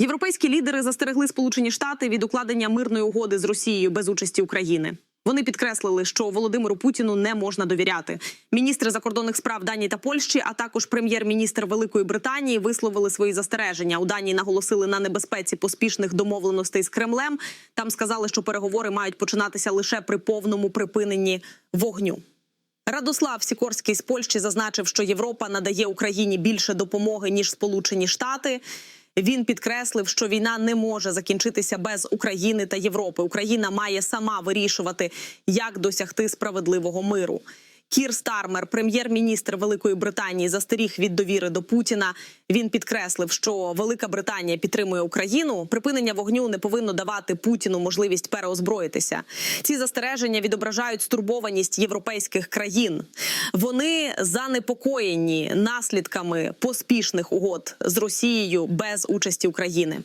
Європейські лідери застерегли Сполучені Штати від укладення мирної угоди з Росією без участі України. Вони підкреслили, що Володимиру Путіну не можна довіряти. Міністри закордонних справ Данії та Польщі, а також прем'єр-міністр Великої Британії висловили свої застереження. У Данії наголосили на небезпеці поспішних домовленостей з Кремлем. Там сказали, що переговори мають починатися лише при повному припиненні вогню. Радослав Сікорський з Польщі зазначив, що Європа надає Україні більше допомоги ніж Сполучені Штати. Він підкреслив, що війна не може закінчитися без України та Європи. Україна має сама вирішувати, як досягти справедливого миру. Кір Стармер, прем'єр-міністр Великої Британії, застеріг від довіри до Путіна. Він підкреслив, що Велика Британія підтримує Україну. Припинення вогню не повинно давати Путіну можливість переозброїтися. Ці застереження відображають стурбованість європейських країн. Вони занепокоєні наслідками поспішних угод з Росією без участі України.